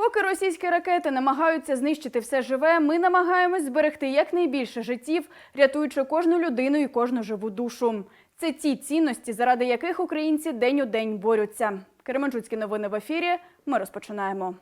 Поки російські ракети намагаються знищити все живе, ми намагаємось зберегти якнайбільше життів, рятуючи кожну людину і кожну живу душу. Це ті цінності, заради яких українці день у день борються. Кременчуцькі новини в ефірі. Ми розпочинаємо.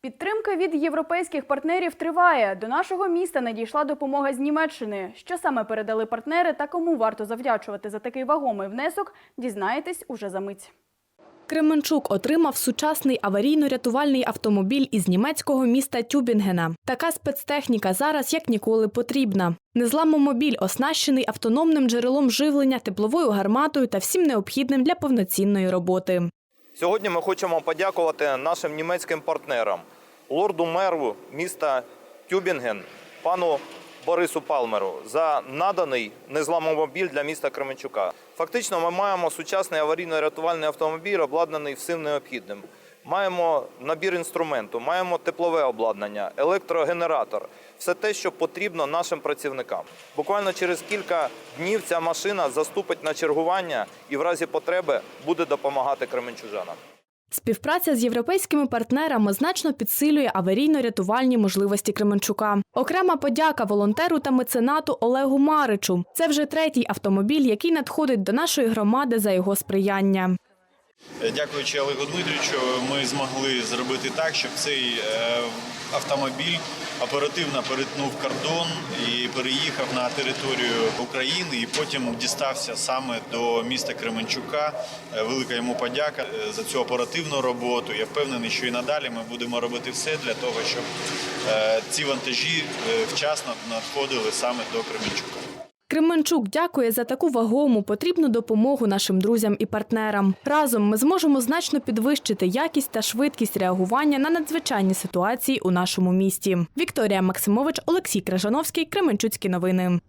Підтримка від європейських партнерів триває. До нашого міста надійшла допомога з Німеччини. Що саме передали партнери та кому варто завдячувати за такий вагомий внесок, дізнаєтесь уже за мить. Кременчук отримав сучасний аварійно-рятувальний автомобіль із німецького міста Тюбінгена. Така спецтехніка зараз як ніколи потрібна. Незламомобіль оснащений автономним джерелом живлення, тепловою гарматою та всім необхідним для повноцінної роботи. Сьогодні ми хочемо подякувати нашим німецьким партнерам, лорду меру міста Тюбінген, пану Борису Палмеру, за наданий незламомобіль для міста Кременчука. Фактично, ми маємо сучасний аварійно-рятувальний автомобіль, обладнаний всім необхідним. Маємо набір інструменту, маємо теплове обладнання, електрогенератор, все те, що потрібно нашим працівникам. Буквально через кілька днів ця машина заступить на чергування і в разі потреби буде допомагати кременчужанам. Співпраця з європейськими партнерами значно підсилює аварійно-рятувальні можливості Кременчука. Окрема подяка волонтеру та меценату Олегу Маричу. Це вже третій автомобіль, який надходить до нашої громади за його сприяння. Дякуючи Олегу Дмитричу, ми змогли зробити так, щоб цей е, автомобіль оперативно перетнув кордон і переїхав на територію України, і потім дістався саме до міста Кременчука. Е, Велика йому подяка е, за цю оперативну роботу. Я впевнений, що і надалі ми будемо робити все для того, щоб е, ці вантажі вчасно надходили саме до Кременчука. Кременчук дякує за таку вагому потрібну допомогу нашим друзям і партнерам. Разом ми зможемо значно підвищити якість та швидкість реагування на надзвичайні ситуації у нашому місті. Вікторія Максимович, Олексій Крижановський, Кременчуцькі новини.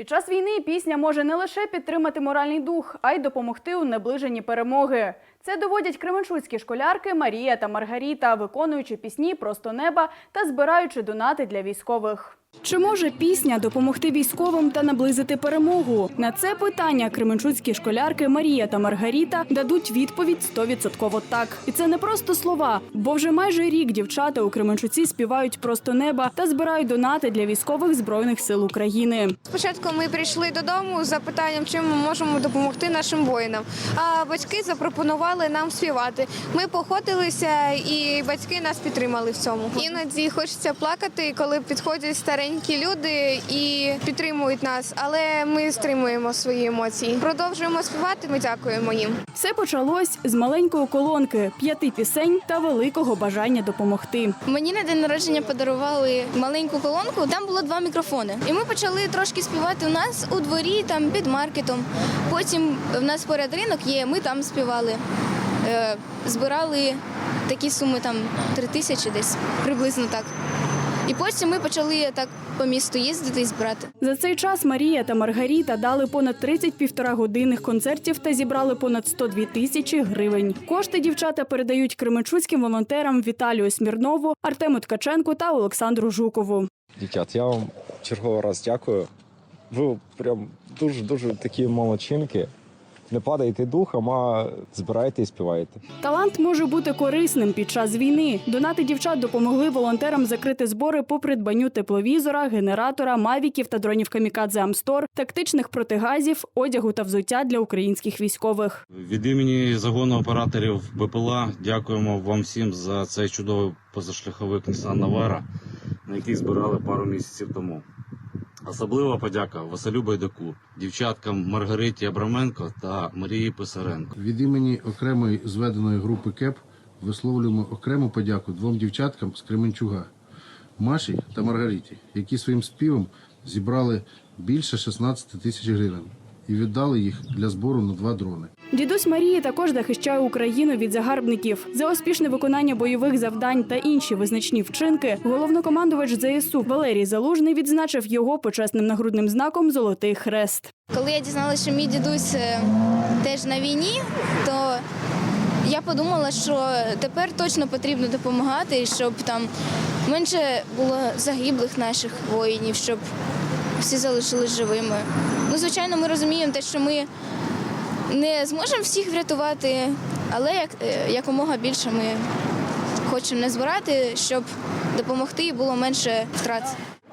Під час війни пісня може не лише підтримати моральний дух, а й допомогти у наближенні перемоги. Це доводять кременчуцькі школярки Марія та Маргаріта, виконуючи пісні просто неба та збираючи донати для військових. Чи може пісня допомогти військовим та наблизити перемогу? На це питання кременчуцькі школярки Марія та Маргаріта дадуть відповідь 100% так. І це не просто слова, бо вже майже рік дівчата у Кременчуці співають просто неба та збирають донати для військових збройних сил України. Спочатку ми прийшли додому з запитанням, чим ми можемо допомогти нашим воїнам. А батьки запропонували нам співати. Ми походилися, і батьки нас підтримали в цьому. Іноді хочеться плакати, коли підходять старенькі люди і підтримують нас, але ми стримуємо свої емоції. Продовжуємо співати. Ми дякуємо їм. Все почалось з маленької колонки, п'яти пісень та великого бажання допомогти. Мені на день народження подарували маленьку колонку. Там було два мікрофони. І ми почали трошки співати у нас у дворі, там під маркетом. Потім в нас поряд ринок є. Ми там співали. Е, збирали такі суми, там три тисячі десь приблизно так. І потім ми почали так по місту їздити і збирати. За цей час Марія та Маргаріта дали понад 30 півтора годинних концертів та зібрали понад 102 тисячі гривень. Кошти дівчата передають кременчуцьким волонтерам Віталію Смірнову, Артему Ткаченку та Олександру Жукову. Дівчат, я вам черговий раз дякую. Ви прям дуже-дуже такі молодчинки. Не падайте духом, а збирайте і співайте. Талант може бути корисним під час війни. Донати дівчат допомогли волонтерам закрити збори по придбанню тепловізора, генератора, мавіків та дронів камікадзе Амстор, тактичних протигазів, одягу та взуття для українських військових. Від імені загону операторів БПЛА дякуємо вам всім за цей чудовий позашляховик Nissan Navara, на який збирали пару місяців тому. Особлива подяка Василю Байдаку, дівчаткам Маргариті Абраменко та Марії Писаренко. Від імені окремої зведеної групи КЕП висловлюємо окрему подяку двом дівчаткам з Кременчуга Маші та Маргариті, які своїм співом зібрали більше 16 тисяч гривень і віддали їх для збору на два дрони. Дідусь Марії також захищає Україну від загарбників за успішне виконання бойових завдань та інші визначні вчинки. Головнокомандувач ЗСУ Валерій Залужний відзначив його почесним нагрудним знаком Золотий хрест. Коли я дізналася, що мій дідусь е, теж на війні, то я подумала, що тепер точно потрібно допомагати, щоб там менше було загиблих наших воїнів, щоб всі залишились живими. Ну, звичайно, ми розуміємо те, що ми не зможемо всіх врятувати, але як, е, якомога більше ми хочемо не збирати, щоб допомогти і було менше втрат.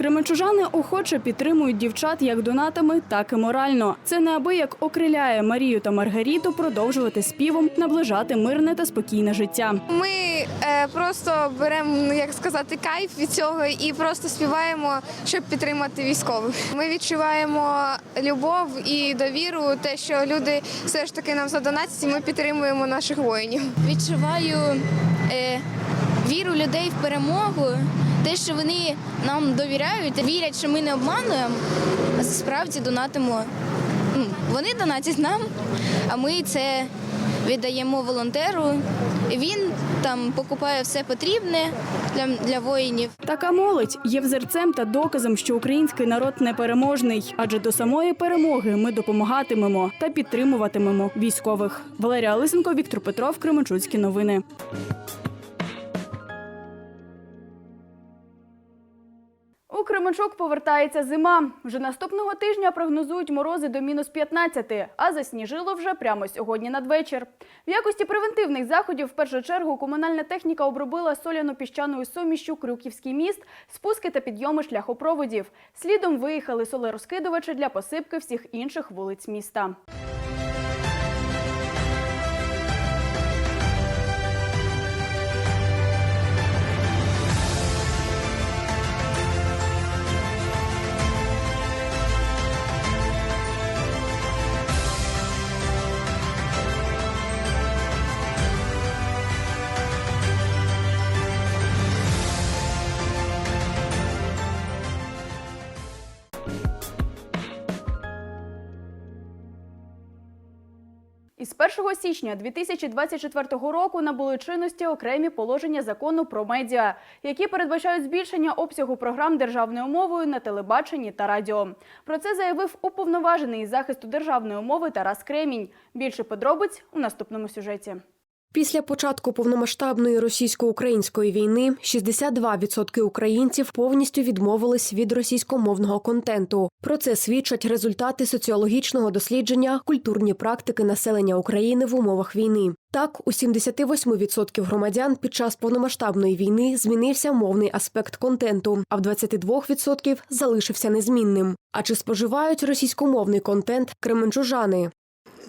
Кременчужани охоче підтримують дівчат як донатами, так і морально. Це неабияк окриляє Марію та Маргаріту продовжувати співом, наближати мирне та спокійне життя. Ми е, просто беремо, як сказати, кайф від цього і просто співаємо, щоб підтримати військових. Ми відчуваємо любов і довіру, те, що люди все ж таки нам задонатять, і ми підтримуємо наших воїнів. Відчуваю е, віру людей в перемогу, те, що вони нам довіряють, вірять, що ми не обмануємо, справді донатимо. Вони донатять нам, а ми це віддаємо волонтеру. Він там покупає все потрібне для, для воїнів. Така молодь є взірцем та доказом, що український народ непереможний, адже до самої перемоги ми допомагатимемо та підтримуватимемо військових. Валерія Лисенко, Віктор Петров, Кременчуцькі новини. Кременчук повертається зима. Вже наступного тижня прогнозують морози до мінус 15, а засніжило вже прямо сьогодні надвечір. В якості превентивних заходів в першу чергу комунальна техніка обробила соляно-піщаною сумішю Крюківський міст, спуски та підйоми шляхопроводів. Слідом виїхали солерозкидувачі для посипки всіх інших вулиць міста. Із 1 січня 2024 року набули чинності окремі положення закону про медіа, які передбачають збільшення обсягу програм державною мовою на телебаченні та радіо. Про це заявив уповноважений із захисту державної мови Тарас Кремінь. Більше подробиць у наступному сюжеті. Після початку повномасштабної російсько-української війни 62% українців повністю відмовились від російськомовного контенту. Про це свідчать результати соціологічного дослідження культурні практики населення України в умовах війни. Так, у 78% громадян під час повномасштабної війни змінився мовний аспект контенту, а в 22% залишився незмінним. А чи споживають російськомовний контент кременчужани?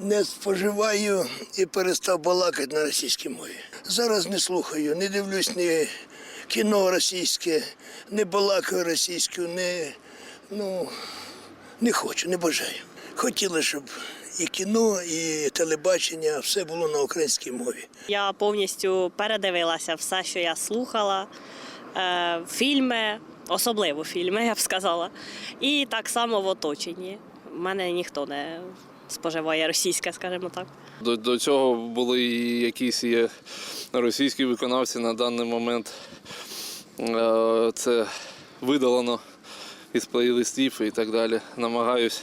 Не споживаю і перестав балакати на російській мові. Зараз не слухаю, не дивлюсь ні кіно російське, не балакаю російською, не, ну, не хочу, не бажаю. Хотіли, щоб і кіно, і телебачення все було на українській мові. Я повністю передивилася все, що я слухала, е, фільми, особливо фільми, я б сказала. І так само в оточенні. У мене ніхто не споживає російське, скажімо так. До, до цього були якісь є російські виконавці на даний момент. Е, Це видалено із плейлистів і так далі. Намагаюсь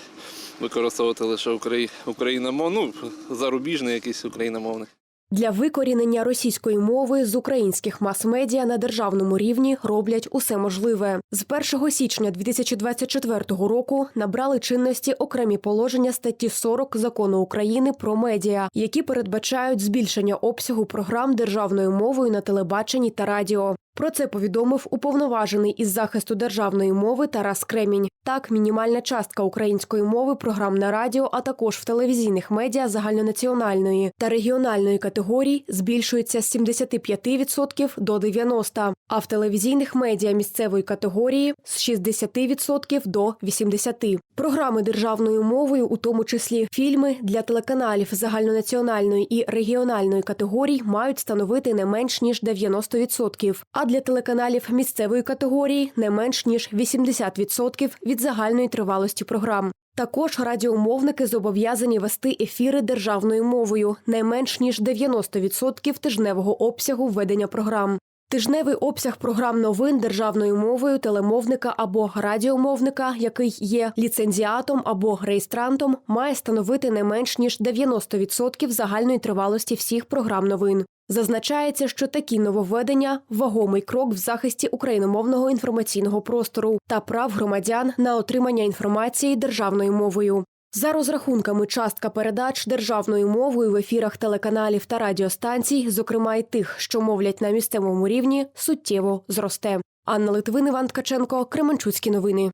використовувати лише украї... україномовний, ну, зарубіжний якийсь україномовний. Для викорінення російської мови з українських мас-медіа на державному рівні роблять усе можливе. З 1 січня 2024 року набрали чинності окремі положення статті 40 закону України про медіа, які передбачають збільшення обсягу програм державною мовою на телебаченні та радіо. Про це повідомив уповноважений із захисту державної мови Тарас Кремінь. Так, мінімальна частка української мови програм на радіо, а також в телевізійних медіа загальнонаціональної та регіональної категорій збільшується з 75% до 90%, а в телевізійних медіа місцевої категорії з 60% до 80%. Програми державною мовою, у тому числі фільми для телеканалів загальнонаціональної і регіональної категорій, мають становити не менш ніж 90%, а для телеканалів місцевої категорії не менш ніж 80% від загальної тривалості програм. Також радіомовники зобов'язані вести ефіри державною мовою не менш ніж 90% тижневого обсягу введення програм. Тижневий обсяг програм новин державною мовою телемовника або радіомовника, який є ліцензіатом або реєстрантом, має становити не менш ніж 90% загальної тривалості всіх програм новин. Зазначається, що такі нововведення вагомий крок в захисті україномовного інформаційного простору та прав громадян на отримання інформації державною мовою. За розрахунками, частка передач державною мовою в ефірах телеканалів та радіостанцій, зокрема й тих, що мовлять на місцевому рівні, суттєво зросте. Анна Литвин, Іван Ткаченко, Кременчуцькі новини.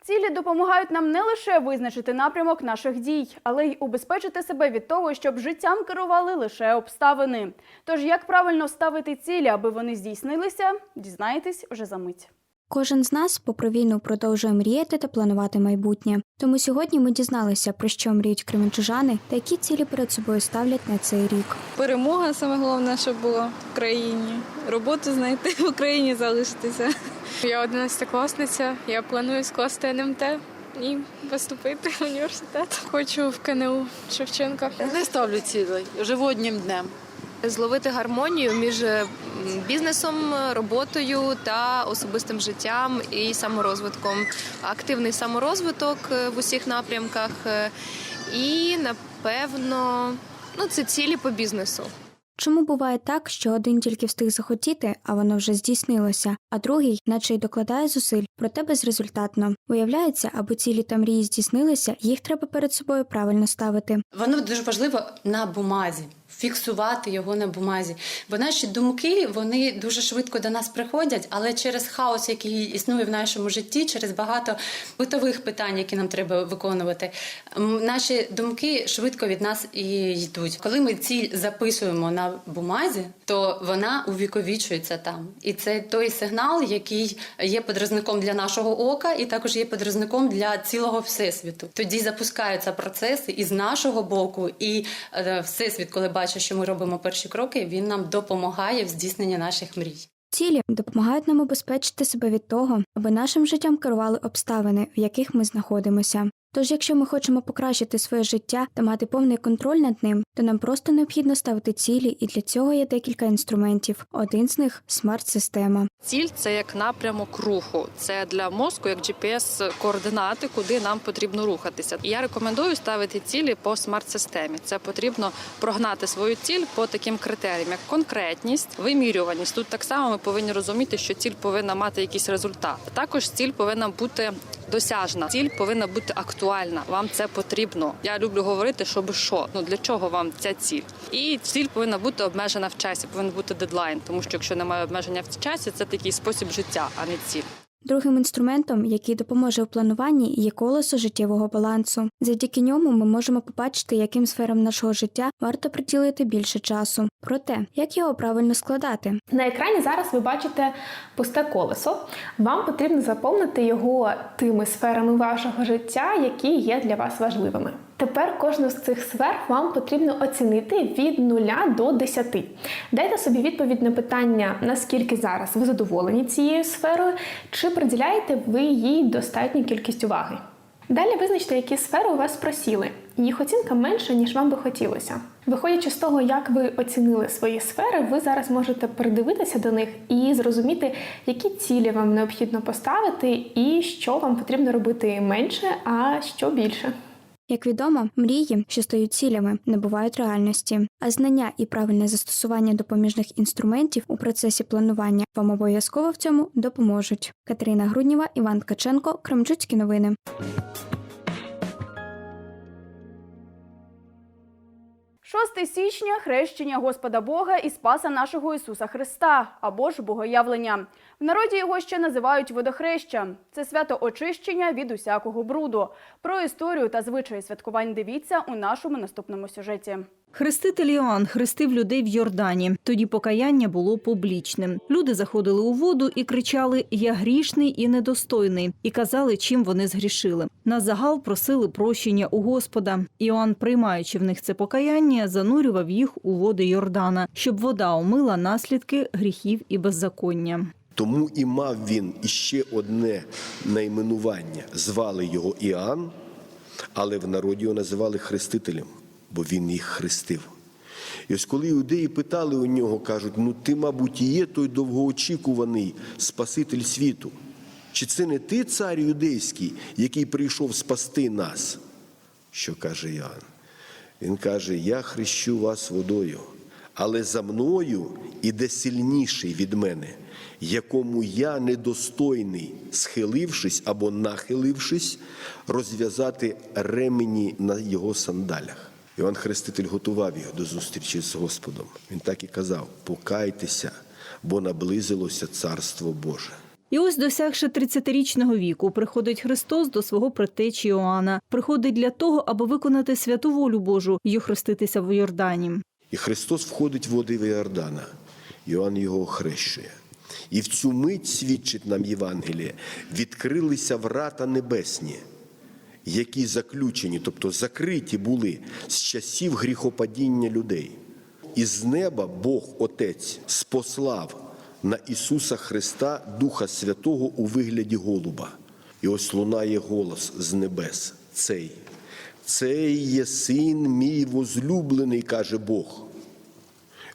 Цілі допомагають нам не лише визначити напрямок наших дій, але й убезпечити себе від того, щоб життям керували лише обставини. Тож як правильно ставити цілі, аби вони здійснилися, дізнаєтесь вже за мить. Кожен з нас, попри війну, продовжує мріяти та планувати майбутнє. Тому сьогодні ми дізналися, про що мріють кременчужани та які цілі перед собою ставлять на цей рік. Перемога саме головне, щоб була в країні. Роботу знайти в Україні залишитися. Я 11 класниця, я планую скласти НМТ і поступити в університет. Хочу в КНУ Шевченка. Не ставлю цілей, живу одним днем. Зловити гармонію між бізнесом, роботою та особистим життям і саморозвитком. Активний саморозвиток е, в усіх напрямках е, і, напевно, ну, це цілі по бізнесу. Чому буває так, що один тільки встиг захотіти, а воно вже здійснилося, а другий, наче й докладає зусиль, проте безрезультатно. Виявляється, аби цілі та мрії здійснилися, їх треба перед собою правильно ставити. Воно дуже важливо на бумазі. Фіксувати його на бумазі, бо наші думки вони дуже швидко до нас приходять, але через хаос, який існує в нашому житті, через багато битових питань, які нам треба виконувати, наші думки швидко від нас і йдуть. Коли ми ціль записуємо на бумазі, то вона увіковічується там, і це той сигнал, який є подразником для нашого ока, і також є подразником для цілого всесвіту. Тоді запускаються процеси із нашого боку, і е, всесвіт, коли бачить, що ми робимо перші кроки, він нам допомагає в здійсненні наших мрій. Цілі допомагають нам убезпечити себе від того, аби нашим життям керували обставини, в яких ми знаходимося. Тож, якщо ми хочемо покращити своє життя та мати повний контроль над ним, то нам просто необхідно ставити цілі, і для цього є декілька інструментів. Один з них смарт-система. Ціль це як напрямок руху. Це для мозку, як GPS-координати, куди нам потрібно рухатися. Я рекомендую ставити цілі по смарт-системі. Це потрібно прогнати свою ціль по таким критеріям, як конкретність, вимірюваність. Тут так само ми повинні розуміти, що ціль повинна мати якийсь результат. Також ціль повинна бути досяжна. Ціль повинна бути актуальна. Вам це потрібно. Я люблю говорити, щоб що. Ну для чого вам ця ціль? І ціль повинна бути обмежена в часі, повинен бути дедлайн, тому що якщо немає обмеження в часі, це такий спосіб життя, а не ціль. Другим інструментом, який допоможе в плануванні, є колесо життєвого балансу. Завдяки ньому ми можемо побачити, яким сферам нашого життя варто приділити більше часу. Проте, як його правильно складати. На екрані зараз ви бачите пусте колесо. Вам потрібно заповнити його тими сферами вашого життя, які є для вас важливими. Тепер кожну з цих сфер вам потрібно оцінити від 0 до 10. Дайте собі відповідь на питання, наскільки зараз ви задоволені цією сферою, чи приділяєте ви їй достатню кількість уваги. Далі визначте, які сфери у вас просіли. Їх оцінка менша, ніж вам би хотілося. Виходячи з того, як ви оцінили свої сфери, ви зараз можете придивитися до них і зрозуміти, які цілі вам необхідно поставити, і що вам потрібно робити менше, а що більше. Як відомо, мрії, що стають цілями, не бувають реальності, а знання і правильне застосування допоміжних інструментів у процесі планування вам обов'язково в цьому допоможуть. Катерина Грудніва, Іван Ткаченко, Кремчуцькі новини. Шосте січня хрещення Господа Бога і Спаса нашого Ісуса Христа або ж Богоявлення. В народі його ще називають водохреща. Це свято очищення від усякого бруду. Про історію та звичаї святкувань дивіться у нашому наступному сюжеті. Хреститель Іоанн хрестив людей в Йордані. Тоді покаяння було публічним. Люди заходили у воду і кричали Я грішний і недостойний, і казали, чим вони згрішили. На загал просили прощення у Господа. Іоанн, приймаючи в них це покаяння, занурював їх у води Йордана, щоб вода омила наслідки гріхів і беззаконня. Тому і мав він іще одне найменування. Звали його Іоанн, але в народі його називали хрестителем. Бо він їх хрестив. І ось коли іудеї питали у нього, кажуть, ну ти, мабуть, і є той довгоочікуваний Спаситель світу. Чи це не ти, цар юдейський, який прийшов спасти нас? Що каже Іоанн? Він каже: Я хрещу вас водою, але за мною іде сильніший від мене, якому я недостойний, схилившись або нахилившись, розв'язати ремені на його сандалях. Іван Хреститель готував його до зустрічі з Господом. Він так і казав: покайтеся, бо наблизилося Царство Боже. І ось, досягши 30-річного віку, приходить Христос до свого предтечі Іоанна. Приходить для того, аби виконати святу волю Божу і охреститися в Йордані. І Христос входить в води в Іордана. Іоанн його охрещує. І в цю мить свідчить нам Євангеліє, відкрилися врата небесні, які заключені, тобто закриті були з часів гріхопадіння людей. І з неба Бог Отець спослав на Ісуса Христа Духа Святого у вигляді голуба. І ось лунає голос з небес. Цей. Цей є син мій возлюблений, каже Бог,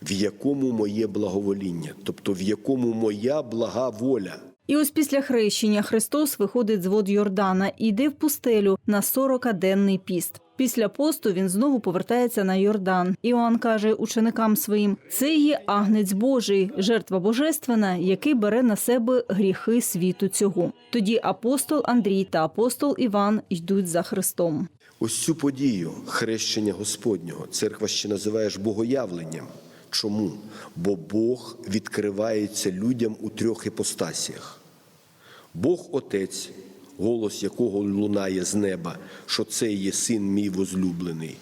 в якому моє благовоління, тобто в якому моя блага воля. І ось після хрещення Христос виходить з вод Йордана і йде в пустелю на 40-денний піст. Після посту він знову повертається на Йордан. Іоанн каже ученикам своїм: це є агнець Божий, жертва божественна, який бере на себе гріхи світу цього. Тоді апостол Андрій та апостол Іван йдуть за Христом. Ось цю подію хрещення Господнього церква ще називає ж богоявленням. Чому? Бо Бог відкривається людям у трьох іпостасіях. Бог Отець, голос якого лунає з неба, що це є син мій возлюблений.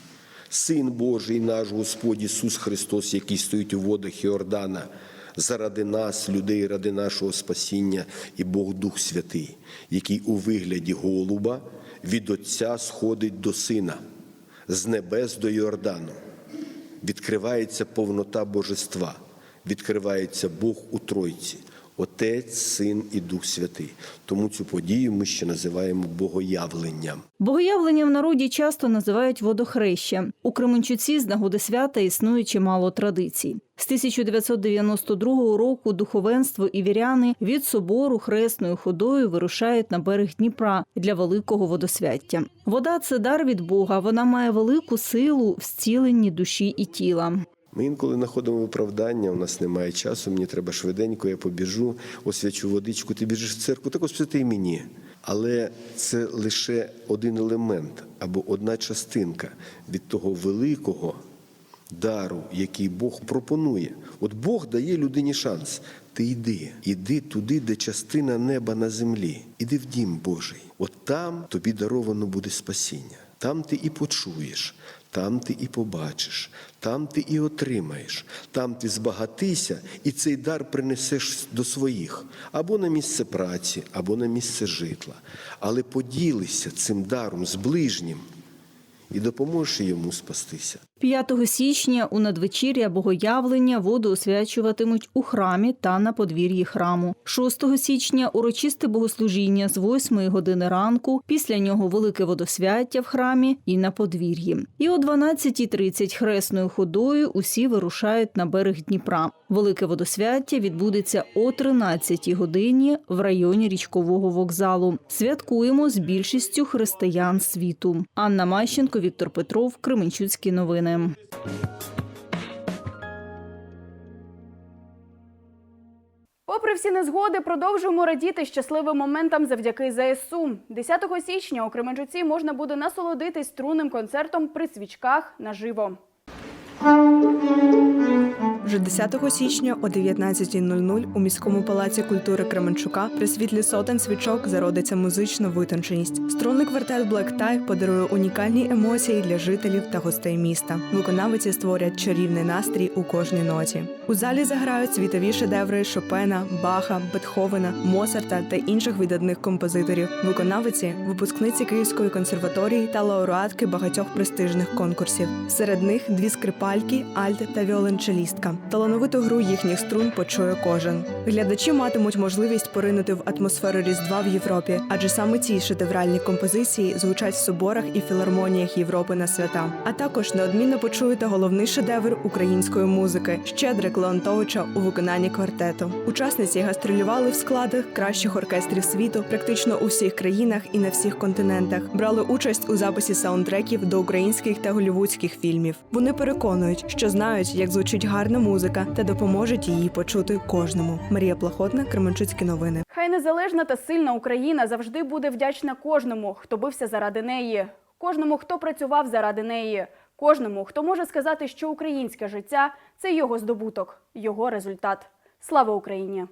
Син Божий, наш Господь Ісус Христос, який стоїть у водах Іордана, заради нас, людей, ради нашого спасіння, і Бог Дух Святий, який у вигляді голуба від Отця сходить до Сина, з небес до Йордану. Відкривається повнота Божества, відкривається Бог у Тройці, Отець, Син і Дух Святий. Тому цю подію ми ще називаємо богоявленням. Богоявлення в народі часто називають водохреща. У Кременчуці з нагоди свята існує чимало традицій. З 1992 року духовенство і віряни від собору хресною ходою вирушають на берег Дніпра для великого водосвяття. Вода це дар від Бога. Вона має велику силу в зціленні душі і тіла. Ми інколи знаходимо виправдання, у нас немає часу, мені треба швиденько, я побіжу, освячу водичку, ти біжиш в церкву, так освяти й мені. Але це лише один елемент або одна частинка від того великого дару, який Бог пропонує. От Бог дає людині шанс. Ти йди, іди туди, де частина неба на землі. Іди в дім Божий. От там тобі даровано буде спасіння. Там ти і почуєш, там ти і побачиш, там ти і отримаєш, там ти збагатися, і цей дар принесеш до своїх або на місце праці, або на місце житла. Але поділися цим даром з ближнім і допоможеш йому спастися. 5 січня у надвечір'я богоявлення воду освячуватимуть у храмі та на подвір'ї храму. 6 січня урочисте богослужіння з 8 години ранку. Після нього велике водосвяття в храмі і на подвір'ї. І о 12.30 хресною ходою усі вирушають на берег Дніпра. Велике водосвяття відбудеться о 13 годині в районі річкового вокзалу. Святкуємо з більшістю християн світу. Анна Мащенко, Віктор Петров, Кременчуцькі новини. Попри всі незгоди, продовжуємо радіти щасливим моментам завдяки ЗСУ. 10 січня у Кременчуці можна буде насолодитись струнним концертом при свічках наживо. Вже 10 січня о 19.00 у міському палаці культури Кременчука при світлі сотень свічок зародиться музична витонченість. Струнний квартет Black Tie подарує унікальні емоції для жителів та гостей міста. Виконавиці створять чарівний настрій у кожній ноті. У залі заграють світові шедеври Шопена, Баха, Бетховена, Моцарта та інших видатних композиторів. Виконавиці випускниці Київської консерваторії та лауреатки багатьох престижних конкурсів. Серед них дві скрипальки, альт та віолончелістка. Талановиту гру їхніх струн почує кожен. Глядачі матимуть можливість поринути в атмосферу Різдва в Європі, адже саме ці шедевральні композиції звучать в соборах і філармоніях Європи на свята. А також неодмінно почуєте головний шедевр української музики Щедрик Леонтовича у виконанні квартету. Учасниці гастролювали в складах кращих оркестрів світу практично у всіх країнах і на всіх континентах. Брали участь у записі саундтреків до українських та голівудських фільмів. Вони переконують, що знають, як звучить гарна музика, та допоможуть її почути кожному. Марія Плахотна, Кременчуцькі новини. Хай незалежна та сильна Україна завжди буде вдячна кожному, хто бився заради неї, кожному, хто працював заради неї, кожному, хто може сказати, що українське життя це його здобуток, його результат. Слава Україні!